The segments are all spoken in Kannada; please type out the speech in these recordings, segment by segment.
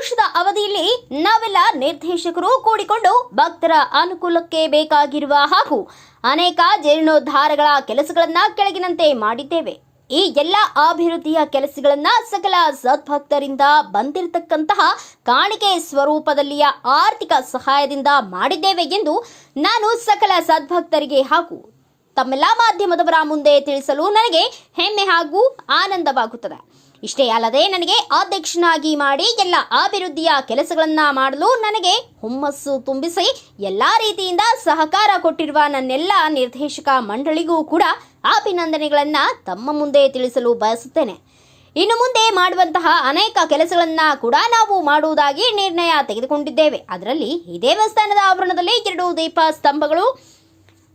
ವರ್ಷದ ಅವಧಿಯಲ್ಲಿ ನಾವೆಲ್ಲ ನಿರ್ದೇಶಕರು ಕೂಡಿಕೊಂಡು ಭಕ್ತರ ಅನುಕೂಲಕ್ಕೆ ಬೇಕಾಗಿರುವ ಹಾಗೂ ಅನೇಕ ಜೀರ್ಣೋದ್ಧಾರಗಳ ಕೆಲಸಗಳನ್ನ ಕೆಳಗಿನಂತೆ ಮಾಡಿದ್ದೇವೆ. ಈ ಎಲ್ಲ ಅಭಿವೃದ್ಧಿಯ ಕೆಲಸಗಳನ್ನ ಸಕಲ ಸದ್ಭಕ್ತರಿಂದ ಬಂದಿರತಕ್ಕಂತಹ ಕಾಣಿಕೆ ಸ್ವರೂಪದಲ್ಲಿಯ ಆರ್ಥಿಕ ಸಹಾಯದಿಂದ ಮಾಡಿದ್ದೇವೆ ಎಂದು ನಾನು ಸಕಲ ಸದ್ಭಕ್ತರಿಗೆ ಹಾಗೂ ತಮ್ಮೆಲ್ಲ ಮಾಧ್ಯಮದವರ ಮುಂದೆ ತಿಳಿಸಲು ನನಗೆ ಹೆಮ್ಮೆ ಹಾಗೂ ಆನಂದವಾಗುತ್ತದೆ. ಇಷ್ಟೇ ಅಲ್ಲದೆ ನನಗೆ ಅಧ್ಯಕ್ಷನಾಗಿ ಮಾಡಿ ಎಲ್ಲ ಅಭಿವೃದ್ಧಿಯ ಕೆಲಸಗಳನ್ನು ಮಾಡಲು ನನಗೆ ಹುಮ್ಮಸ್ಸು ತುಂಬಿಸಿ ಎಲ್ಲ ರೀತಿಯಿಂದ ಸಹಕಾರ ಕೊಟ್ಟಿರುವ ನನ್ನೆಲ್ಲ ನಿರ್ದೇಶಕ ಮಂಡಳಿಗೂ ಕೂಡ ಅಭಿನಂದನೆಗಳನ್ನು ತಮ್ಮ ಮುಂದೆ ತಿಳಿಸಲು ಬಯಸುತ್ತೇನೆ. ಇನ್ನು ಮುಂದೆ ಮಾಡುವಂತಹ ಅನೇಕ ಕೆಲಸಗಳನ್ನು ಕೂಡ ನಾವು ಮಾಡುವುದಾಗಿ ನಿರ್ಣಯ ತೆಗೆದುಕೊಂಡಿದ್ದೇವೆ. ಅದರಲ್ಲಿ ಈ ದೇವಸ್ಥಾನದ ಆವರಣದಲ್ಲಿ ಎರಡು ದೀಪ ಸ್ತಂಭಗಳು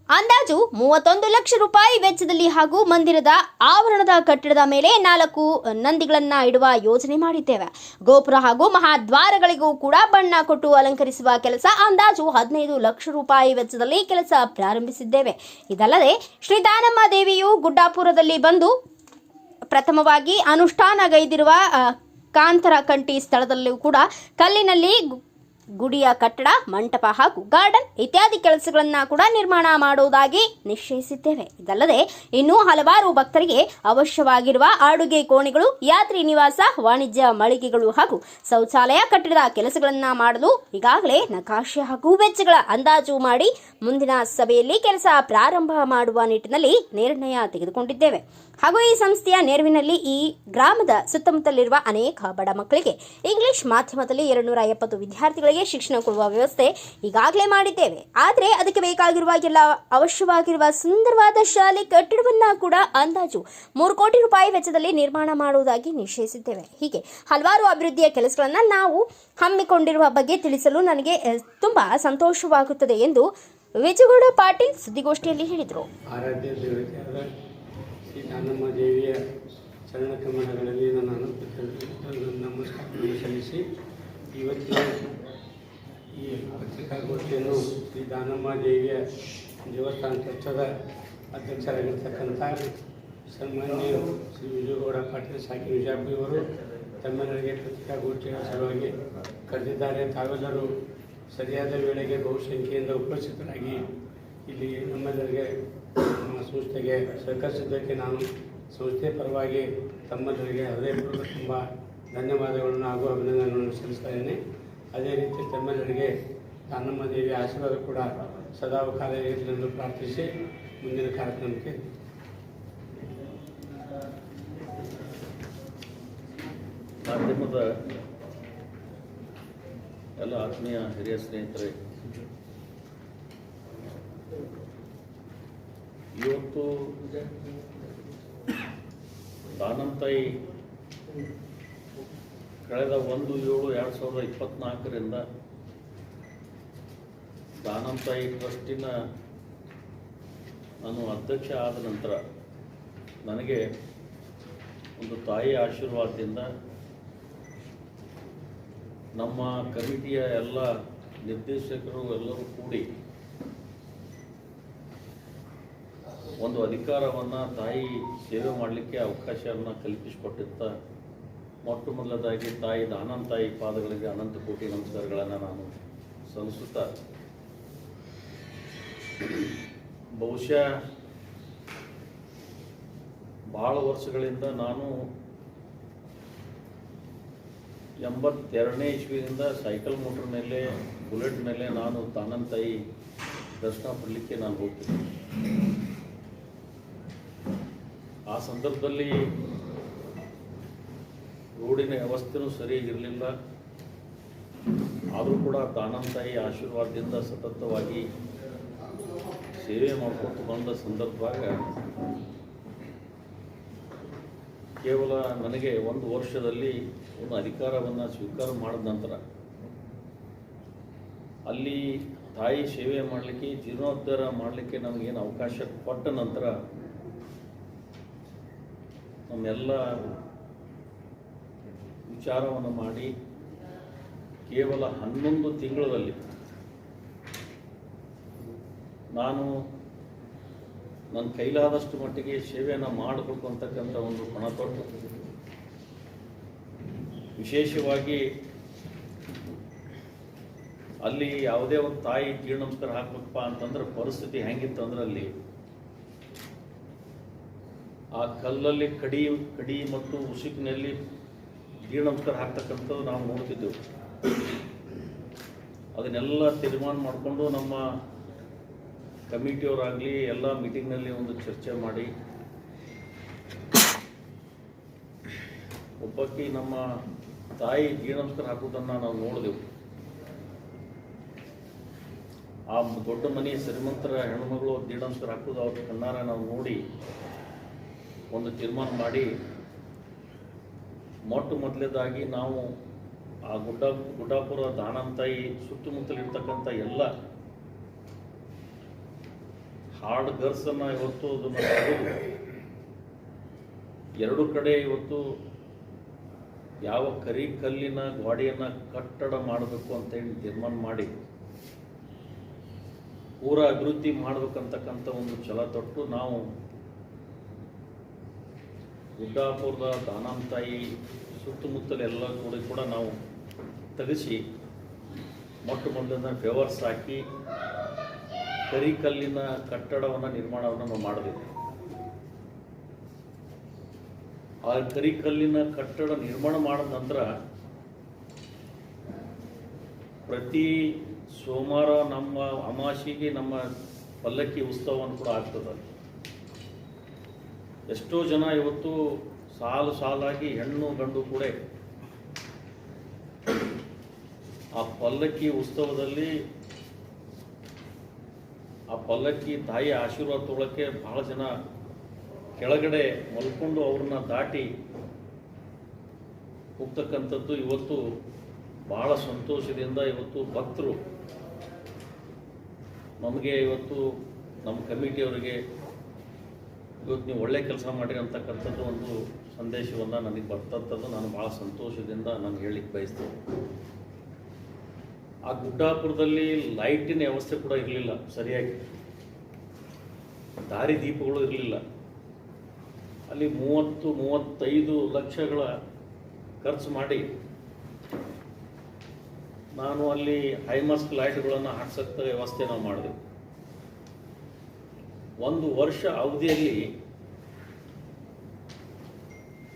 ಅಂದಾಜು ಮೂವತ್ತೊಂದು ಲಕ್ಷ ರೂಪಾಯಿ ವೆಚ್ಚದಲ್ಲಿ ಹಾಗೂ ಮಂದಿರದ ಆವರಣದ ಕಟ್ಟಡದ ಮೇಲೆ ನಾಲ್ಕು ನಂದಿಗಳನ್ನ ಇಡುವ ಯೋಜನೆ ಮಾಡಿದ್ದೇವೆ. ಗೋಪುರ ಹಾಗೂ ಮಹಾದ್ವಾರಗಳಿಗೂ ಕೂಡ ಬಣ್ಣ ಕೊಟ್ಟು ಅಲಂಕರಿಸುವ ಕೆಲಸ ಅಂದಾಜು ಹದಿನೈದು ಲಕ್ಷ ರೂಪಾಯಿ ವೆಚ್ಚದಲ್ಲಿ ಕೆಲಸ ಪ್ರಾರಂಭಿಸಿದ್ದೇವೆ. ಇದಲ್ಲದೆ ಶ್ರೀದಾನಮ್ಮ ದೇವಿಯು ಗುಡ್ಡಾಪುರದಲ್ಲಿ ಬಂದು ಪ್ರಥಮವಾಗಿ ಅನುಷ್ಠಾನಗೈದಿರುವ ಕಾಂತರ ಕಂಠಿ ಸ್ಥಳದಲ್ಲೂ ಕೂಡ ಕಲ್ಲಿನಲ್ಲಿ ಗುಡಿಯ ಕಟ್ಟಡ, ಮಂಟಪ ಹಾಗೂ ಗಾರ್ಡನ್ ಇತ್ಯಾದಿ ಕೆಲಸಗಳನ್ನು ಕೂಡ ನಿರ್ಮಾಣ ಮಾಡುವುದಾಗಿ ನಿಶ್ಚಯಿಸಿದ್ದೇವೆ. ಇದಲ್ಲದೆ ಇನ್ನೂ ಹಲವಾರು ಭಕ್ತರಿಗೆ ಅವಶ್ಯವಾಗಿರುವ ಅಡುಗೆ ಕೋಣೆಗಳು, ಯಾತ್ರಿ ನಿವಾಸ, ವಾಣಿಜ್ಯ ಮಳಿಗೆಗಳು ಹಾಗೂ ಶೌಚಾಲಯ ಕಟ್ಟಡದ ಕೆಲಸಗಳನ್ನು ಮಾಡಲು ಈಗಾಗಲೇ ನಕಾಶೆ ಹಾಗೂ ವೆಚ್ಚಗಳ ಅಂದಾಜು ಮಾಡಿ ಮುಂದಿನ ಸಭೆಯಲ್ಲಿ ಕೆಲಸ ಪ್ರಾರಂಭ ಮಾಡುವ ನಿಟ್ಟಿನಲ್ಲಿ ನಿರ್ಣಯ ತೆಗೆದುಕೊಂಡಿದ್ದೇವೆ. ಹಾಗೂ ಈ ಸಂಸ್ಥೆಯ ನೆರವಿನಲ್ಲಿ ಈ ಗ್ರಾಮದ ಸುತ್ತಮುತ್ತಲಿರುವ ಅನೇಕ ಬಡ ಮಕ್ಕಳಿಗೆ ಇಂಗ್ಲಿಷ್ ಮಾಧ್ಯಮದಲ್ಲಿ ಎರಡುನೂರ ಎಪ್ಪತ್ತು ವಿದ್ಯಾರ್ಥಿಗಳಿಗೆ ಶಿಕ್ಷಣ ಕೊಡುವ ವ್ಯವಸ್ಥೆ ಈಗಾಗಲೇ ಮಾಡಿದ್ದೇವೆ. ಆದರೆ ಅದಕ್ಕೆ ಬೇಕಾಗಿರುವ ಎಲ್ಲ ಅವಶ್ಯವಾಗಿರುವ ಸುಂದರವಾದ ಶಾಲೆ ಕಟ್ಟಡವನ್ನ ಕೂಡ ಅಂದಾಜು ಮೂರು ಕೋಟಿ ರೂಪಾಯಿ ವೆಚ್ಚದಲ್ಲಿ ನಿರ್ಮಾಣ ಮಾಡುವುದಾಗಿ ನಿಶ್ಚಯಿಸಿದ್ದೇವೆ ಹೀಗೆ ಹಲವಾರು ಅಭಿವೃದ್ಧಿಯ ಕೆಲಸಗಳನ್ನು ನಾವು ಹಮ್ಮಿಕೊಂಡಿರುವ ಬಗ್ಗೆ ತಿಳಿಸಲು ನನಗೆ ತುಂಬ ಸಂತೋಷವಾಗುತ್ತದೆ ಎಂದು ವಿಜಯಗೌಡ ಪಾಟೀಲ್ ಸುದ್ದಿಗೋಷ್ಠಿಯಲ್ಲಿ ಹೇಳಿದರು. ದಾನಮ್ಮ ದೇವಿಯ ಚರಣ ಕಮಲಗಳಲ್ಲಿ ನಾನು ನಮಸ್ಕಾರವನ್ನು ಸಲ್ಲಿಸಿ ಇವತ್ತಿನ ಈ ಪತ್ರಿಕಾಗೋಷ್ಠಿಯನ್ನು ಶ್ರೀ ದಾನಮ್ಮ ದೇವಿಯ ದೇವಸ್ಥಾನ ಟ್ರಸ್ಟದ ಅಧ್ಯಕ್ಷರಾಗಿರ್ತಕ್ಕಂಥ ಸನ್ಮಾನ್ಯ ಶ್ರೀ ವಿಜಯಗೌಡ ಪಾಟೀಲ್ ಸಾಕಿ ವಿಜಾಪುರಿಯವರು ತಮ್ಮೆಲ್ಲರಿಗೆ ಪತ್ರಿಕಾಗೋಷ್ಠಿಯ ಸಲುವಾಗಿ ಕರೆದಿದ್ದಾರೆ. ತಾವೆಲ್ಲರೂ ಸರಿಯಾದ ವೇಳೆಗೆ ಬಹುಸಂಖ್ಯೆಯಿಂದ ಉಪಸ್ಥಿತರಾಗಿ ಇಲ್ಲಿ ನಮ್ಮೆಲ್ಲರಿಗೆ ನಮ್ಮ ಸಂಸ್ಥೆಗೆ ಸಹಕರಿಸಿದ್ದಕ್ಕೆ ನಾನು ಸಂಸ್ಥೆ ಪರವಾಗಿ ತಮ್ಮೆಲ್ಲರಿಗೆ ಹೃದಯಪೂರ್ವಕ ತುಂಬ ಧನ್ಯವಾದಗಳನ್ನು ಹಾಗೂ ಅಭಿನಂದನೆಗಳನ್ನು ಸಲ್ಲಿಸ್ತಾ ಅದೇ ರೀತಿ ತಮ್ಮೆಲ್ಲರಿಗೆ ದಾನಮ್ಮ ದೇವಿ ಆಶೀರ್ವಾದ ಕೂಡ ಸದಾಕಾಲ ಇರಲಿ ಎಂದು ಪ್ರಾರ್ಥಿಸಿ ಮುಂದಿನ ಕಾರ್ಯಕ್ರಮಕ್ಕೆ ಮಾಧ್ಯಮದ ಎಲ್ಲ ಆತ್ಮೀಯ ಹಿರಿಯ ಸ್ನೇಹಿತರೆ ಇವತ್ತು ದಾನಂತಾಯಿ ಕಳೆದ ಒಂದು ಏಳು ಎರಡು ಸಾವಿರದ ಇಪ್ಪತ್ತ್ನಾಲ್ಕರಿಂದ ದಾನಂತಾಯಿ ಟ್ರಸ್ಟಿನ ನಾನು ಅಧ್ಯಕ್ಷ ಆದ ನಂತರ ನನಗೆ ಒಂದು ತಾಯಿ ಆಶೀರ್ವಾದದಿಂದ ನಮ್ಮ ಕಮಿಟಿಯ ಎಲ್ಲ ನಿರ್ದೇಶಕರು ಎಲ್ಲರೂ ಕೂಡಿ ಒಂದು ಅಧಿಕಾರವನ್ನು ತಾಯಿ ಸೇವೆ ಮಾಡಲಿಕ್ಕೆ ಅವಕಾಶವನ್ನು ಕಲ್ಪಿಸಿಕೊಟ್ಟಿದ್ದ ಮೊಟ್ಟ ಮೊದಲದಾಗಿ ತಾಯಿ ದಾನಂತ ತಾಯಿ ಪಾದಗಳಿಗೆ ಅನಂತ ಕೋಟಿ ನಮಸ್ಕಾರಗಳನ್ನು ನಾನು ಸಲ್ಲಿಸುತ್ತಾ ಬಹುಶಃ ಭಾಳ ವರ್ಷಗಳಿಂದ ನಾನು ಎಂಬತ್ತೆರಡನೇ ಇಸ್ವಿಯಿಂದ ಸೈಕಲ್ ಮೋಟ್ರ್ ಮೇಲೆ, ಬುಲೆಟ್ ಮೇಲೆ ನಾನು ತಾನಂತಾಯಿ ದರ್ಶನ ಪಡಲಿಕ್ಕೆ ನಾನು ಹೋಗ್ತಿದ್ದೆ. ಆ ಸಂದರ್ಭದಲ್ಲಿ ರೋಡಿನ ವ್ಯವಸ್ಥೆನೂ ಸರಿಯಾಗಿರಲಿಲ್ಲ ಆದರೂ ಕೂಡ ತಾನಂತಾಯಿ ಆಶೀರ್ವಾದದಿಂದ ಸತತವಾಗಿ ಸೇವೆ ಮಾಡ್ಕೊತ ಬಂದ ಸಂದರ್ಭದಾಗ ಕೇವಲ ನನಗೆ ಒಂದು ವರ್ಷದಲ್ಲಿ ಒಂದು ಅಧಿಕಾರವನ್ನು ಸ್ವೀಕಾರ ಮಾಡಿದ ನಂತರ ಅಲ್ಲಿ ತಾಯಿ ಸೇವೆ ಮಾಡಲಿಕ್ಕೆ ಜೀರ್ಣೋದ್ಧಾರ ಮಾಡಲಿಕ್ಕೆ ನಮಗೇನು ಅವಕಾಶ ಕೊಟ್ಟ ನಂತರ ನಮ್ಮೆಲ್ಲ ವಿಚಾರವನ್ನು ಮಾಡಿ ಕೇವಲ ಹನ್ನೊಂದು ತಿಂಗಳಲ್ಲಿ ನಾನು ನನ್ನ ಕೈಲಾದಷ್ಟು ಮಟ್ಟಿಗೆ ಸೇವೆಯನ್ನು ಮಾಡಬೇಕು ಅಂತಕ್ಕಂಥ ಒಂದು ಪಣ ತೊಟ್ಟು ವಿಶೇಷವಾಗಿ ಅಲ್ಲಿ ಯಾವುದೇ ಒಂದು ತಾಯಿ ಜೀರ್ಣ ನಮಸ್ಕಾರ ಹಾಕ್ಬೇಕಪ್ಪ ಅಂತಂದ್ರೆ ಪರಿಸ್ಥಿತಿ ಹೆಂಗಿತ್ತು ಅಂದ್ರೆ ಅಲ್ಲಿ ಆ ಕಲ್ಲಲ್ಲಿ ಕಡಿ ಕಡಿ ಮತ್ತು ಉಸುಕಿನಲ್ಲಿ ಜೀರ್ಣ ನಮಸ್ಕಾರ ಹಾಕ್ತಕ್ಕಂಥದ್ದು ನಾವು ನೋಡ್ತಿದ್ದೆವು. ಅದನ್ನೆಲ್ಲ ತೀರ್ಮಾನ ಮಾಡಿಕೊಂಡು ನಮ್ಮ ಕಮಿಟಿಯವರಾಗಲಿ ಎಲ್ಲ ಮೀಟಿಂಗ್ನಲ್ಲಿ ಒಂದು ಚರ್ಚೆ ಮಾಡಿ, ಒಬ್ಬಾಕಿ ನಮ್ಮ ತಾಯಿ ಜೀರ್ಣ ನಮಸ್ಕಾರ ನಾವು ನೋಡಿದೆವು. ಆ ದೊಡ್ಡ ಮನೆ ಶ್ರೀಮಂತರ ಹೆಣ್ಮಗಳು ಜೀರ್ಣ ನಮಸ್ಕಾರ ಹಾಕೋದು ಅವ್ರ ಕಣ್ಣಾರ ನಾವು ನೋಡಿ ಒಂದು ತೀರ್ಮಾನ ಮಾಡಿ ಮೊಟ್ಟ ಮೊದಲೇದಾಗಿ ನಾವು ಆ ಗುಡ್ಡ ಗುಡ್ಡಾಪುರ ದಾನಂತಾಯಿ ಸುತ್ತಮುತ್ತಲಿರ್ತಕ್ಕಂಥ ಎಲ್ಲ ಹಾರ್ಡ್ ಗರ್ಸನ್ನು ಇವತ್ತು ಅದನ್ನು ಎರಡು ಕಡೆ ಇವತ್ತು ಯಾವ ಕರಿ ಕಲ್ಲಿನ ಗೋಡೆಯನ್ನು ಕಟ್ಟಡ ಮಾಡಬೇಕು ಅಂತೇಳಿ ತೀರ್ಮಾನ ಮಾಡಿ ಪೂರ ಅಭಿವೃದ್ಧಿ ಮಾಡಬೇಕಂತಕ್ಕಂಥ ಒಂದು ಛಲ ತೊಟ್ಟು ನಾವು ಗುಡ್ಡಾಪುರದ ದಾನಾಂತಾಯಿ ಸುತ್ತಮುತ್ತಲೆಲ್ಲ ಕೂಡ ಕೂಡ ನಾವು ತೆಗೆಸಿ ಮೊಟ್ಟ ಮೊದಲನ್ನ ಫೇವರ್ಸ್ ಹಾಕಿ ಕರಿಕಲ್ಲಿನ ಕಟ್ಟಡವನ್ನು ನಿರ್ಮಾಣವನ್ನು ನಾವು ಮಾಡಬೇಕು ಆ ಕರಿಕಲ್ಲಿನ ಕಟ್ಟಡ ನಿರ್ಮಾಣ ಮಾಡಿದ ನಂತರ ಪ್ರತಿ ಸೋಮವಾರ ನಮ್ಮ ಅಮಾಸಿಗೆ ನಮ್ಮ ಪಲ್ಲಕ್ಕಿ ಉತ್ಸವವನ್ನು ಕೂಡ ಆಗ್ತದೆ. ಎಷ್ಟೋ ಜನ ಇವತ್ತು ಸಾಲು ಸಾಲಾಗಿ ಹೆಣ್ಣು ಗಂಡು ಕೂಡ ಆ ಪಲ್ಲಕ್ಕಿ ಉತ್ಸವದಲ್ಲಿ ಆ ಪಲ್ಲಕ್ಕಿ ತಾಯಿ ಆಶೀರ್ವಾದ ತೊಗೊಳಕ್ಕೆ ಬಹಳ ಜನ ಕೆಳಗಡೆ ಮಲ್ಕೊಂಡು ಅವ್ರನ್ನ ದಾಟಿ ಹೋಗ್ತಕ್ಕಂಥದ್ದು ಇವತ್ತು ಬಹಳ ಸಂತೋಷದಿಂದ ಇವತ್ತು ಭಕ್ತರು ನಮಗೆ ಇವತ್ತು ನಮ್ಮ ಕಮಿಟಿಯವರಿಗೆ ಇವತ್ತು ನೀವು ಒಳ್ಳೆ ಕೆಲಸ ಮಾಡಿರಿ ಅಂತಕ್ಕಂಥದ್ದು ಒಂದು ಸಂದೇಶವನ್ನು ನನಗೆ ಬರ್ತಂಥದ್ದು ನಾನು ಭಾಳ ಸಂತೋಷದಿಂದ ನಾನು ಹೇಳಲಿಕ್ಕೆ ಬಯಸ್ತೇನೆ. ಆ ಗುಡ್ಡಾಪುರದಲ್ಲಿ ಲೈಟಿನ ವ್ಯವಸ್ಥೆ ಕೂಡ ಇರಲಿಲ್ಲ, ಸರಿಯಾಗಿ. ದಾರಿ ದೀಪಗಳು ಇರಲಿಲ್ಲ. ಅಲ್ಲಿ ಮೂವತ್ತು, ಮೂವತ್ತೈದು ಲಕ್ಷಗಳ ಖರ್ಚು ಮಾಡಿ ನಾನು ಅಲ್ಲಿ ಹೈಮಸ್ಕ್ ಲೈಟ್ಗಳನ್ನು ಹಾಕ್ಸಕ್ಕ ವ್ಯವಸ್ಥೆ ನಾವು ಮಾಡಿದೆ ಒಂದು ವರ್ಷ ಅವಧಿಯಲ್ಲಿ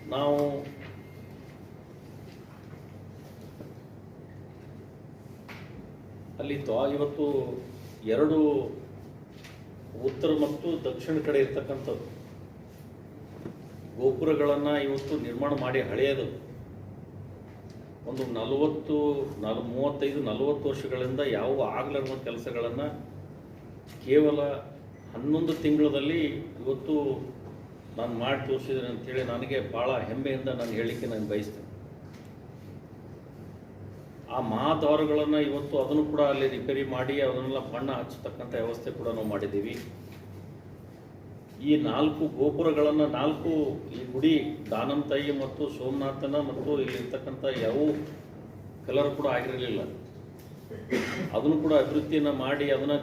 ನಾವು ಅಲ್ಲಿ ದ್ವಾ ಇವತ್ತು ಎರಡು ಉತ್ತರ ಮತ್ತು ದಕ್ಷಿಣ ಕಡೆ ಇರ್ತಕ್ಕಂಥದ್ದು. ಗೋಪುರಗಳನ್ನು ಇವತ್ತು ನಿರ್ಮಾಣ ಮಾಡಿ ಹಳೆಯದು. ಒಂದು ನಲವತ್ತು, ನಲ್, ಮೂವತ್ತೈದು, ನಲವತ್ತು ವರ್ಷಗಳಿಂದ ಯಾವ ಆಗಲಾರದ ಕೆಲಸಗಳನ್ನು ಕೇವಲ ಹನ್ನೊಂದು ತಿಂಗಳಲ್ಲಿ ಇವತ್ತು ನಾನು ಮಾಡಿ ತೋರಿಸಿದ್ರೆ ಅಂತೇಳಿ ನನಗೆ ಭಾಳ ಹೆಮ್ಮೆಯಿಂದ ನಾನು ಹೇಳಿಕೆ ನಾನು ಬಯಸ್ತೇನೆ. ಆ ಮಹಾದ್ವಾರಗಳನ್ನು ಇವತ್ತು ಅದನ್ನು ಕೂಡ ಅಲ್ಲಿ ರಿಪೇರಿ ಮಾಡಿ ಅದನ್ನೆಲ್ಲ ಬಣ್ಣ ಹಚ್ಚತಕ್ಕಂಥ ವ್ಯವಸ್ಥೆ ಕೂಡ ನಾವು ಮಾಡಿದ್ದೀವಿ. ಈ ನಾಲ್ಕು ಗೋಪುರಗಳನ್ನು ನಾಲ್ಕು ಈ ಗುಡಿ ದಾನಂತಾಯಿ ಮತ್ತು ಸೋಮನಾಥನ ಮತ್ತು ಇಲ್ಲಿರ್ತಕ್ಕಂಥ ಯಾವ ಕಲರ್ ಕೂಡ ಆಗಿರಲಿಲ್ಲ. ಅದನ್ನು ಕೂಡ ಅಭಿವೃದ್ಧಿಯನ್ನು ಮಾಡಿ ಅದನ್ನು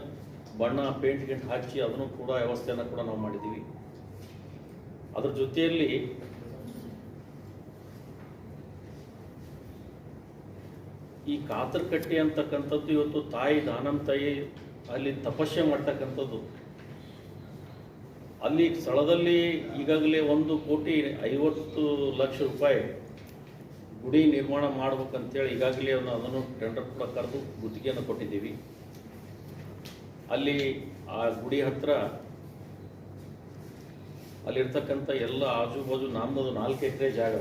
ಬಣ್ಣ ಪೇಂಟ್ ಗಿಂಟ್ ಹಚ್ಚಿ ಅದನ್ನು ಕೂಡ ವ್ಯವಸ್ಥೆಯನ್ನು ಕೂಡ ನಾವು ಮಾಡಿದ್ದೀವಿ. ಅದ್ರ ಜೊತೆಯಲ್ಲಿ ಈ ಕಾತರ್ಕಟ್ಟೆ ಅಂತಕ್ಕಂಥದ್ದು ಇವತ್ತು ತಾಯಿ ದಾನಂತಾಯಿ ಅಲ್ಲಿ ತಪಸ್ಸೆ ಮಾಡ್ತಕ್ಕಂಥದ್ದು. ಅಲ್ಲಿ ಸ್ಥಳದಲ್ಲಿ ಈಗಾಗಲೇ ಒಂದು ಕೋಟಿ ಐವತ್ತು ಲಕ್ಷ ರೂಪಾಯಿ ಗುಡಿ ನಿರ್ಮಾಣ ಮಾಡ್ಬೇಕಂತೇಳಿ ಈಗಾಗಲೇ ಅದನ್ನು ಟೆಂಡರ್ ಕೂಡ ಕರೆದು ಗುತ್ತಿಗೆಯನ್ನು ಕೊಟ್ಟಿದ್ದೀವಿ. ಅಲ್ಲಿ ಆ ಗುಡಿ ಹತ್ರ ಅಲ್ಲಿರ್ತಕ್ಕಂಥ ಎಲ್ಲ ಆಜು ಬಾಜು ನಮ್ಮದು ನಾಲ್ಕು ಎಕರೆ ಜಾಗ.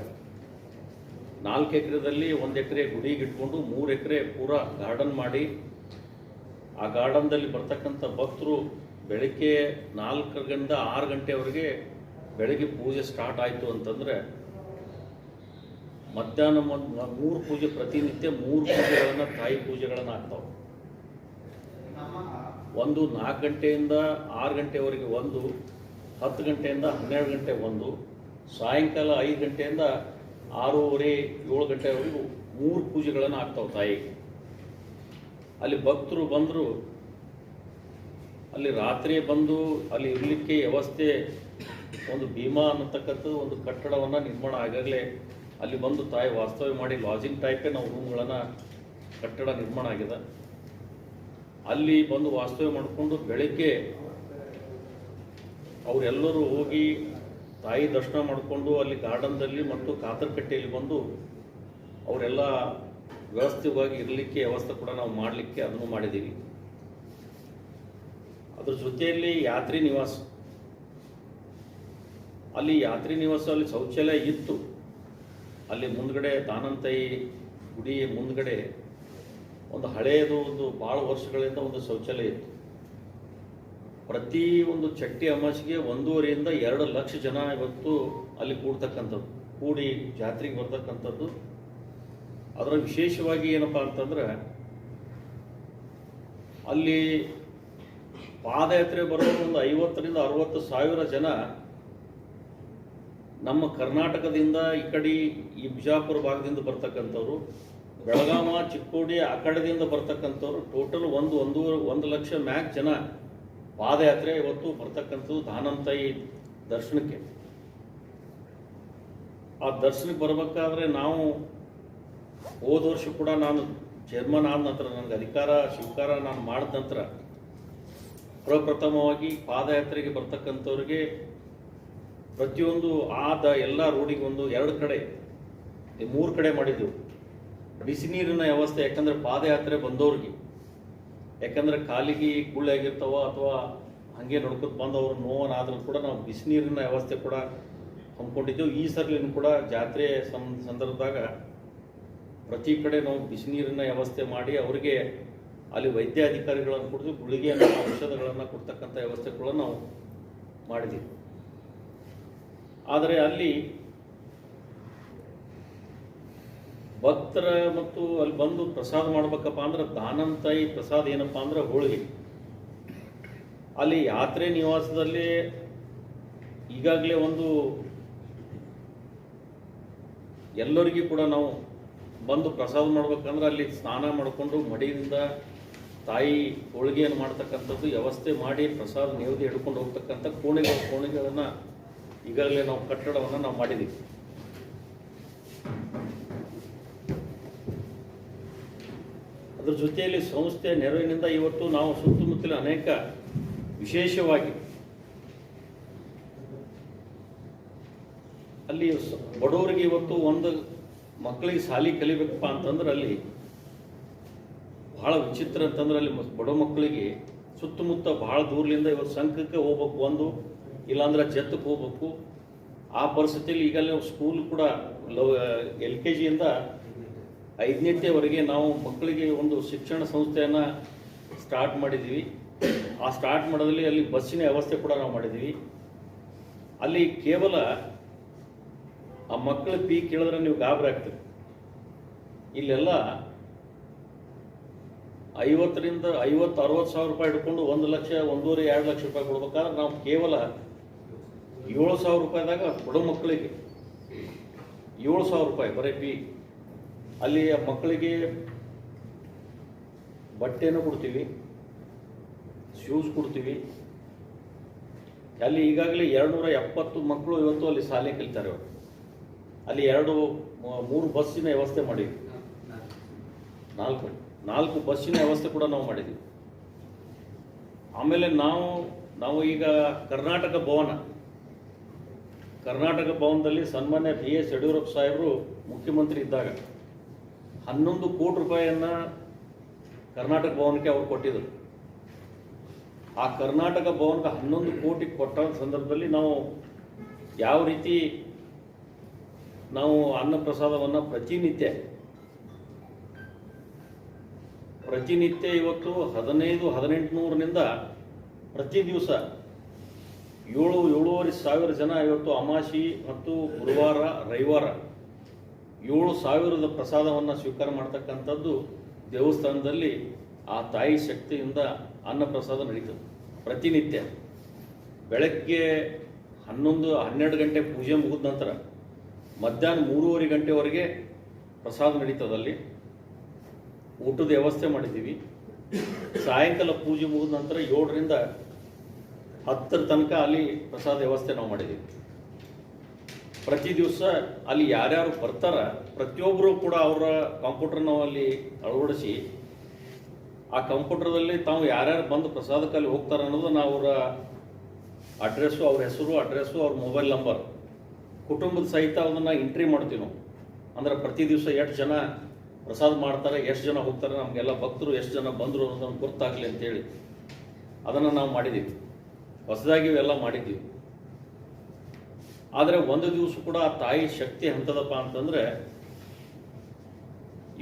ನಾಲ್ಕು ಎಕರೆದಲ್ಲಿ ಒಂದು ಎಕರೆ ಗುಡಿಗೆ ಇಟ್ಕೊಂಡು ಮೂರು ಎಕರೆ ಪೂರಾ ಗಾರ್ಡನ್ ಮಾಡಿ. ಆ ಗಾರ್ಡನ್ದಲ್ಲಿ ಬರ್ತಕ್ಕಂಥ ಭಕ್ತರು ಬೆಳಗ್ಗೆ ನಾಲ್ಕರಿಂದ ಆರು ಗಂಟೆವರೆಗೆ ಬೆಳಗ್ಗೆ ಪೂಜೆ ಸ್ಟಾರ್ಟ್ ಆಯಿತು ಅಂತಂದರೆ ಮಧ್ಯಾಹ್ನ ಮೂರು ಪೂಜೆ ಪ್ರತಿನಿತ್ಯ ಮೂರು ಪೂಜೆಗಳನ್ನು ತಾಯಿ ಪೂಜೆಗಳನ್ನು ಆಗ್ತಾವೆ. ಒಂದು ನಾಲ್ಕು ಗಂಟೆಯಿಂದ ಆರು ಗಂಟೆವರೆಗೆ ಒಂದು, ಹತ್ತು ಗಂಟೆಯಿಂದ ಹನ್ನೆರಡು ಗಂಟೆ ಒಂದು, ಸಾಯಂಕಾಲ ಐದು ಗಂಟೆಯಿಂದ ಆರೂವರೆ, ಏಳು ಗಂಟೆವರೆಗೂ ಮೂರು ಪೂಜೆಗಳನ್ನು ಆಗ್ತಾವೆ ತಾಯಿಗೆ ಅಲ್ಲಿ ಭಕ್ತರು ಬಂದರು, ಅಲ್ಲಿ ರಾತ್ರಿ ಬಂದು, ಅಲ್ಲಿ ಇರಲಿಕ್ಕೆ ವ್ಯವಸ್ಥೆ, ಒಂದು ಭೀಮಾ ಅನ್ನತಕ್ಕಂಥದ್ದು, ಒಂದು ಕಟ್ಟಡವನ್ನು ನಿರ್ಮಾಣ ಆಗಾಗಲೇ ಅಲ್ಲಿ ಬಂದು ತಾಯಿ ವಾಸ್ತವ್ಯ ಮಾಡಿ ಲಾಜಿಂಗ್ ಟೈಪೇ ನಾವು ರೂಮ್ಗಳನ್ನು ಕಟ್ಟಡ ನಿರ್ಮಾಣ ಆಗಿದೆ. ಅಲ್ಲಿ ಬಂದು ವಾಸ್ತವ್ಯ ಮಾಡಿಕೊಂಡು ಬೆಳಗ್ಗೆ ಅವರೆಲ್ಲರೂ ಹೋಗಿ ತಾಯಿ ದರ್ಶನ ಮಾಡಿಕೊಂಡು ಅಲ್ಲಿ ಗಾರ್ಡನ್ದಲ್ಲಿ ಮತ್ತು ಕಾತರಕಟ್ಟೆಯಲ್ಲಿ ಬಂದು ಅವರೆಲ್ಲ ವ್ಯವಸ್ಥಿತವಾಗಿ ಇರಲಿಕ್ಕೆ ವ್ಯವಸ್ಥೆ ಕೂಡ ನಾವು ಮಾಡಲಿಕ್ಕೆ ಅದನ್ನು ಮಾಡಿದ್ದೀವಿ. ಅದ್ರ ಜೊತೆಯಲ್ಲಿ ಯಾತ್ರಿ ನಿವಾಸ. ಅಲ್ಲಿ ಯಾತ್ರಿ ನಿವಾಸ ಅಲ್ಲಿ ಶೌಚಾಲಯ ಇತ್ತು. ಅಲ್ಲಿ ಮುಂದ್ಗಡೆ ದಾನಂತಾಯಿ ಗುಡಿ ಮುಂದ್ಗಡೆ ಒಂದು ಹಳೆಯದು, ಒಂದು ಭಾಳ ವರ್ಷಗಳಿಂದ ಒಂದು ಶೌಚಾಲಯ ಇತ್ತು. ಪ್ರತಿ ಒಂದು ಚಟ್ಟಿ ಅಮಾಸಿಗೆ ಒಂದೂವರೆಯಿಂದ ಎರಡು ಲಕ್ಷ ಜನ ಇವತ್ತು ಅಲ್ಲಿ ಕೂಡ್ತಕ್ಕಂಥದ್ದು, ಕೂಡಿ ಜಾತ್ರೆಗೆ ಬರ್ತಕ್ಕಂಥದ್ದು. ಅದರ ವಿಶೇಷವಾಗಿ ಏನಪ್ಪಾ ಅಂತಂದ್ರೆ, ಅಲ್ಲಿ ಪಾದಯಾತ್ರೆ ಬರೋ ಒಂದು ಐವತ್ತರಿಂದ ಅರವತ್ತು ಸಾವಿರ ಜನ ನಮ್ಮ ಕರ್ನಾಟಕದಿಂದ ಈ ಕಡೆ ಈ ಬಿಜಾಪುರ ಭಾಗದಿಂದ ಬರ್ತಕ್ಕಂಥವ್ರು. ಬೆಳಗಾವ ಚಿಕ್ಕೋಡಿ ಆ ಕಡೆದಿಂದ ಬರ್ತಕ್ಕಂಥವ್ರು ಟೋಟಲ್ ಒಂದು ಒಂದು ಒಂದು ಲಕ್ಷ ಮ್ಯಾಕ್ ಜನ ಪಾದಯಾತ್ರೆ ಇವತ್ತು ಬರ್ತಕ್ಕಂಥದ್ದು ದಾನಂತಾಯಿ ದರ್ಶನಕ್ಕೆ. ಆ ದರ್ಶನಕ್ಕೆ ಬರಬೇಕಾದ್ರೆ ನಾವು ಹೋದ ವರ್ಷ ಕೂಡ ನಾನು ಚೇರ್ಮನ್ ಆದ ನಂತರ ನನಗೆ ಅಧಿಕಾರ, ಸ್ವೀಕಾರ ನಾನು ಮಾಡಿದ ನಂತರ ಪ್ರಪ್ರಥಮವಾಗಿ ಪಾದಯಾತ್ರೆಗೆ ಬರ್ತಕ್ಕಂಥವ್ರಿಗೆ ಪ್ರತಿಯೊಂದು ಆದ ಎಲ್ಲ ರೋಡಿಗೆ ಒಂದು ಎರಡು ಕಡೆ, ಮೂರು ಕಡೆ ಮಾಡಿದ್ದೆವು. ಬಿಸಿ ನೀರಿನ ವ್ಯವಸ್ಥೆ, ಯಾಕಂದ್ರೆ ಪಾದಯಾತ್ರೆ ಬಂದವ್ರಿಗೆ. ಯಾಕಂದ್ರೆ ಕಾಲಿಗೆ ಗುಳ್ಳಾಗಿರ್ತಾವ ಅಥವಾ ಹಾಗೆ ನಡ್ಕೊತ ಬಂದವರು ನೋವನಾದ್ರೂ ಕೂಡ ನಾವು ಬಿಸಿ ನೀರಿನ ವ್ಯವಸ್ಥೆ ಕೂಡ ಹಮ್ಮಿಕೊಂಡಿದ್ದೆವು. ಈ ಸರ್ಲಿನೂ ಕೂಡ ಜಾತ್ರೆ ಸಂದರ್ಭದಾಗ ಪ್ರತಿ ಕಡೆ ನಾವು ಬಿಸಿ ನೀರಿನ ವ್ಯವಸ್ಥೆ ಮಾಡಿ ಅವರಿಗೆ ಅಲ್ಲಿ ವೈದ್ಯ ಅಧಿಕಾರಿಗಳನ್ನು ಕುಡಿದು ಗುಳಿಗೆಯನ್ನು ಔಷಧಗಳನ್ನು ಕೊಡ್ತಕ್ಕಂಥ ವ್ಯವಸ್ಥೆ ಕೂಡ ನಾವು ಮಾಡಿದ್ದೀವಿ. ಆದರೆ ಅಲ್ಲಿ ಭಕ್ತರ ಮತ್ತು ಅಲ್ಲಿ ಬಂದು ಪ್ರಸಾದ ಮಾಡ್ಬೇಕಪ್ಪ ಅಂದ್ರೆ ದಾನಂತಾಯಿ ಪ್ರಸಾದ ಏನಪ್ಪಾ ಅಂದ್ರೆ ಹೋಳಿಗೆ. ಅಲ್ಲಿ ಯಾತ್ರೆ ನಿವಾಸದಲ್ಲಿ ಈಗಾಗಲೇ ಒಂದು ಎಲ್ಲರಿಗೂ ಕೂಡ ನಾವು ಬಂದು ಪ್ರಸಾದ ಮಾಡ್ಬೇಕಂದ್ರೆ ಅಲ್ಲಿ ಸ್ನಾನ ಮಾಡಿಕೊಂಡು ಮಡಿಯಿಂದ ತಾಯಿ ಹೋಳಿಗೆಯನ್ನು ಮಾಡ್ತಕ್ಕಂಥದ್ದು ವ್ಯವಸ್ಥೆ ಮಾಡಿ ಪ್ರಸಾದ ನೇವದಿ ಹಿಡ್ಕೊಂಡು ಹೋಗ್ತಕ್ಕಂಥ ಕೋಣೆಗಳು, ಕೋಣೆಗಳನ್ನು ಈಗಾಗಲೇ ನಾವು ಕಟ್ಟಡವನ್ನು ನಾವು ಮಾಡಿದ್ದೀವಿ. ಅದ್ರ ಜೊತೆಯಲ್ಲಿ ಸಂಸ್ಥೆ ನೆರವಿನಿಂದ ಇವತ್ತು ನಾವು ಸುತ್ತಮುತ್ತಲಿನ ಅನೇಕ ವಿಶೇಷವಾಗಿ ಅಲ್ಲಿ ಬಡವರಿಗೆ ಇವತ್ತು ಒಂದು ಮಕ್ಕಳಿಗೆ ಸಾಲಿ ಕಲಿಬೇಕಪ್ಪ ಅಂತಂದ್ರೆ ಅಲ್ಲಿ ಬಹಳ ವಿಚಿತ್ರ ಅಂತಂದ್ರೆ ಅಲ್ಲಿ ಬಡ ಮಕ್ಕಳಿಗೆ ಸುತ್ತಮುತ್ತ ಬಹಳ ದೂರಲಿಂದ ಇವತ್ತು ಸಂಘಕ್ಕೆ ಹೋಗ್ಬೇಕು ಒಂದು, ಇಲ್ಲಾಂದ್ರೆ ಜತ್ತಕ್ಕೆ ಹೋಗ್ಬೇಕು. ಆ ಪರಿಸ್ಥಿತಿಯಲ್ಲಿ ಈಗಲೇ ಸ್ಕೂಲ್ ಕೂಡ ಲವ್, ಎಲ್ ಕೆ ಜಿಯಿಂದ ಐದನೇತೆವರೆಗೆ ನಾವು ಮಕ್ಕಳಿಗೆ ಒಂದು ಶಿಕ್ಷಣ ಸಂಸ್ಥೆಯನ್ನು ಸ್ಟಾರ್ಟ್ ಮಾಡಿದ್ದೀವಿ ಆ ಸ್ಟಾರ್ಟ್ ಮಾಡೋದ್ರಲ್ಲಿ ಅಲ್ಲಿ ಬಸ್ಸಿನ ವ್ಯವಸ್ಥೆ ಕೂಡ ನಾವು ಮಾಡಿದ್ದೀವಿ ಅಲ್ಲಿ ಕೇವಲ ಆ ಮಕ್ಕಳ ಪೀ ಕೇಳಿದ್ರೆ ನೀವು ಗಾಬರಿ ಆಗ್ತದೆ ಇಲ್ಲೆಲ್ಲ ಐವತ್ತರಿಂದ ಐವತ್ತು, ಅರವತ್ತು ಸಾವಿರ ರೂಪಾಯಿ ಹಿಡ್ಕೊಂಡು ಒಂದು ಲಕ್ಷ, ಒಂದೂವರೆ, ಎರಡು ಲಕ್ಷ ರೂಪಾಯಿ ಕೊಡ್ಬೇಕಾದ್ರೆ ನಾವು ಕೇವಲ ಏಳು ಸಾವಿರ ರೂಪಾಯಿದಾಗ ಬಡ ಮಕ್ಕಳಿಗೆ ಏಳು ಸಾವಿರ ರೂಪಾಯಿ ಬರೀ ಫೀ ಅಲ್ಲಿ ಮಕ್ಕಳಿಗೆ ಬಟ್ಟೆನೂ ಕೊಡ್ತೀವಿ ಶೂಸ್ ಕೊಡ್ತೀವಿ. ಅಲ್ಲಿ ಈಗಾಗಲೇ ಎರಡುನೂರ ಎಪ್ಪತ್ತು ಮಕ್ಕಳು ಇವತ್ತು ಅಲ್ಲಿ ಶಾಲೆ ಕಲಿತಾರೆ ಅವರು. ಅಲ್ಲಿ ಎರಡು, ಮೂರು ಬಸ್ಸಿನ ವ್ಯವಸ್ಥೆ ಮಾಡಿದ್ವಿ. ನಾಲ್ಕು ನಾಲ್ಕು ಬಸ್ಸಿನ ವ್ಯವಸ್ಥೆ ಕೂಡ ನಾವು ಮಾಡಿದ್ದೀವಿ ಆಮೇಲೆ ನಾವು ನಾವು ಈಗ ಕರ್ನಾಟಕ ಭವನ. ಕರ್ನಾಟಕ ಭವನದಲ್ಲಿ ಸನ್ಮಾನ್ಯ ಬಿ ಎಸ್ ಯಡಿಯೂರಪ್ಪ ಸಾಹೇಬರು ಮುಖ್ಯಮಂತ್ರಿ ಇದ್ದಾಗ ಹನ್ನೊಂದು ಕೋಟಿ ರೂಪಾಯಿಯನ್ನ ಕರ್ನಾಟಕ ಭವನಕ್ಕೆ ಅವರು ಕೊಟ್ಟಿದ್ರು. ಆ ಕರ್ನಾಟಕ ಭವನಕ್ಕೆ ಹನ್ನೊಂದು ಕೋಟಿ ಕೊಟ್ಟ ಸಂದರ್ಭದಲ್ಲಿ ನಾವು ಯಾವ ರೀತಿ ನಾವು ಅನ್ನ ಪ್ರಸಾದವನ್ನು ಪ್ರತಿನಿತ್ಯ ಪ್ರತಿನಿತ್ಯ ಇವತ್ತು ಹದಿನೈದು ಹದಿನೆಂಟು ನೂರನಿಂದ ಪ್ರತಿ ದಿವಸ ಏಳು, ಏಳೂವರೆ ಸಾವಿರ ಜನ ಇವತ್ತು ಅಮಾಸಿ ಮತ್ತು ಗುರುವಾರ, ರವಿವಾರ ಏಳು ಸಾವಿರದ ಪ್ರಸಾದವನ್ನು ಸ್ವೀಕಾರ ಮಾಡ್ತಕ್ಕಂಥದ್ದು ದೇವಸ್ಥಾನದಲ್ಲಿ ಆ ತಾಯಿ ಶಕ್ತಿಯಿಂದ ಅನ್ನ ಪ್ರಸಾದ ನಡೀತದೆ. ಪ್ರತಿನಿತ್ಯ. ಬೆಳಗ್ಗೆ ಹನ್ನೊಂದು, ಹನ್ನೆರಡು ಗಂಟೆ ಪೂಜೆ ಮುಗಿದ ನಂತರ ಮಧ್ಯಾಹ್ನ ಮೂರುವರೆ ಗಂಟೆವರೆಗೆ ಪ್ರಸಾದ ನಡೀತದಲ್ಲಿ ಊಟದ ವ್ಯವಸ್ಥೆ ಮಾಡಿದ್ದೀವಿ. ಸಾಯಂಕಾಲ ಪೂಜೆ ಮುಗಿದ ನಂತರ ಏಳರಿಂದ ಹತ್ತರ ತನಕ ಅಲ್ಲಿ ಪ್ರಸಾದ ವ್ಯವಸ್ಥೆ ನಾವು ಮಾಡಿದ್ದೀವಿ. ಪ್ರತಿ ದಿವಸ ಅಲ್ಲಿ ಯಾರ್ಯಾರು ಬರ್ತಾರ ಪ್ರತಿಯೊಬ್ಬರು ಕೂಡ ಅವರ ಕಂಪ್ಯೂಟರ್ ನಾವು ಅಲ್ಲಿ ಅಳವಡಿಸಿ, ಆ ಕಂಪ್ಯೂಟರ್ದಲ್ಲಿ ತಾವು ಯಾರ್ಯಾರು ಬಂದು ಪ್ರಸಾದಕ್ಕೆ ಅಲ್ಲಿ ಹೋಗ್ತಾರೆ ಅನ್ನೋದು ನಾವು ಅವರ ಅಡ್ರೆಸ್ಸು ಅವ್ರ ಹೆಸರು ಅಡ್ರೆಸ್ಸು ಅವ್ರ ಮೊಬೈಲ್ ನಂಬರ್ ಕುಟುಂಬದ ಸಹಿತ ಅದನ್ನು ಎಂಟ್ರಿ ಮಾಡ್ತೀವಿ ನಾವು. ಅಂದ್ರೆ ಪ್ರತಿ ದಿವಸ ಎಷ್ಟು ಜನ ಪ್ರಸಾದ ಮಾಡ್ತಾರೆ, ಎಷ್ಟು ಜನ ಹೋಗ್ತಾರೆ, ನಮಗೆಲ್ಲ ಭಕ್ತರು ಎಷ್ಟು ಜನ ಬಂದರು ಅನ್ನೋದನ್ನು ಗೊತ್ತಾಗಲಿ ಅಂತೇಳಿ. ಅದನ್ನು ನಾವು ಮಾಡಿದ್ದೀವಿ. ಹೊಸದಾಗಿ ಇವೆಲ್ಲ ಮಾಡಿದ್ದೀವಿ. ಆದರೆ ಒಂದು ದಿವಸ ಕೂಡ ಆ ತಾಯಿ ಶಕ್ತಿ ಹಂತದಪ್ಪ ಅಂತಂದರೆ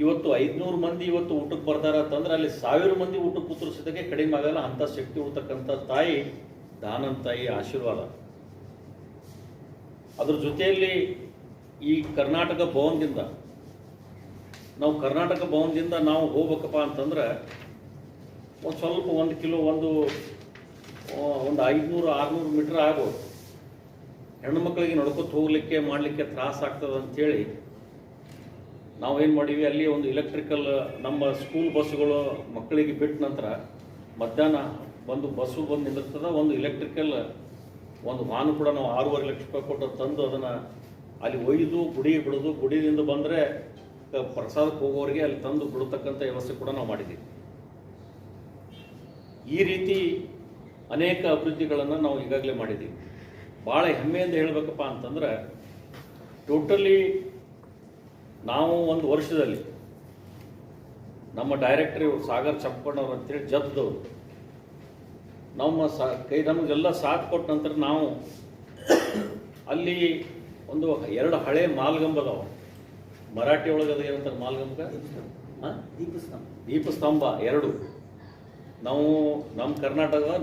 ಇವತ್ತು ಐದುನೂರು ಮಂದಿ ಇವತ್ತು ಊಟಕ್ಕೆ ಬರ್ತಾರೆ ಅಂತಂದ್ರೆ ಅಲ್ಲಿ ಸಾವಿರ ಮಂದಿ ಊಟಕ್ಕೆ ಕೂತರಿಸಿದಾಗೆ ಕಡಿಮೆ ಆಗಲ್ಲ ಅಂಥ ಶಕ್ತಿ ಉಳ್ತಕ್ಕಂಥ ತಾಯಿ ದಾನನ್ ತಾಯಿ ಆಶೀರ್ವಾದ. ಅದ್ರ ಜೊತೆಯಲ್ಲಿ ಈ ಕರ್ನಾಟಕ ಭವನದಿಂದ, ನಾವು ಕರ್ನಾಟಕ ಭವನದಿಂದ ನಾವು ಹೋಗ್ಬೇಕಪ್ಪ ಅಂತಂದ್ರೆ ಒಂದು ಸ್ವಲ್ಪ ಒಂದು ಕಿಲೋ, ಒಂದು ಒಂದು ಐದುನೂರು, ಆರುನೂರು ಮೀಟ್ರ್ ಆಗ್ಬೋದು. ಹೆಣ್ಣು ಮಕ್ಕಳಿಗೆ ನಡ್ಕೊತ ಹೋಗ್ಲಿಕ್ಕೆ, ಮಾಡಲಿಕ್ಕೆ ತ್ರಾಸ ಆಗ್ತದೆ ಅಂತೇಳಿ ನಾವೇನು ಮಾಡೀವಿ, ಅಲ್ಲಿ ಒಂದು ಇಲೆಕ್ಟ್ರಿಕಲ್ ನಮ್ಮ ಸ್ಕೂಲ್ ಬಸ್ಸುಗಳು ಮಕ್ಕಳಿಗೆ ಬಿಟ್ಟ ನಂತರ ಮಧ್ಯಾಹ್ನ ಒಂದು ಬಸ್ಸು ಬಂದು ನಿಂದಿರ್ತದೆ, ಒಂದು ಇಲೆಕ್ಟ್ರಿಕಲ್ ಒಂದು ವಾಹನ ಕೂಡ ನಾವು ಆರೂವರೆ ಲಕ್ಷ ರೂಪಾಯಿ ಕೊಟ್ಟು ತಂದು ಅದನ್ನು ಅಲ್ಲಿ ಒಯ್ದು, ಗುಡಿ ಬಿಡೋದು ಗುಡಿಯಿಂದ ಬಂದರೆ ಪ್ರಸಾದಕ್ಕೆ ಹೋಗೋರಿಗೆ ಅಲ್ಲಿ ತಂದು ಬಿಡತಕ್ಕಂಥ ವ್ಯವಸ್ಥೆ ಕೂಡ ನಾವು ಮಾಡಿದ್ದೀವಿ ಈ ರೀತಿ ಅನೇಕ ಅಭಿವೃದ್ಧಿಗಳನ್ನು ನಾವು ಈಗಾಗಲೇ ಮಾಡಿದ್ದೀವಿ ಭಾಳ ಹೆಮ್ಮೆಯಿಂದ ಹೇಳಬೇಕಪ್ಪ ಅಂತಂದ್ರೆ ಟೋಟಲಿ ನಾವು ಒಂದು ವರ್ಷದಲ್ಲಿ ನಮ್ಮ ಡೈರೆಕ್ಟರ್ ಇವರು ಸಾಗರ್ ಚಪ್ಪಣ್ಣವ್ರು ಅಂತೇಳಿ ಜದ್ದವರು ನಮ್ಮ ಸಾ ಕೈ ನಮಗೆಲ್ಲ ಸಾಥ್ ಕೊಟ್ಟ ನಂತರ ನಾವು ಅಲ್ಲಿ ಒಂದು ಎರಡು ಹಳೆ ಮಾಲ್ಗಂಬ ಅದಾವ. ಮರಾಠಿ ಒಳಗೆ ಅದು ಏನಂತಾರೆ ಮಾಲ್ಗಂಬ ದೀಪಸ್ತಂಭ. ದೀಪಸ್ತಂಭ ಎರಡು. ನಾವು ನಮ್ಮ ಕರ್ನಾಟಕದ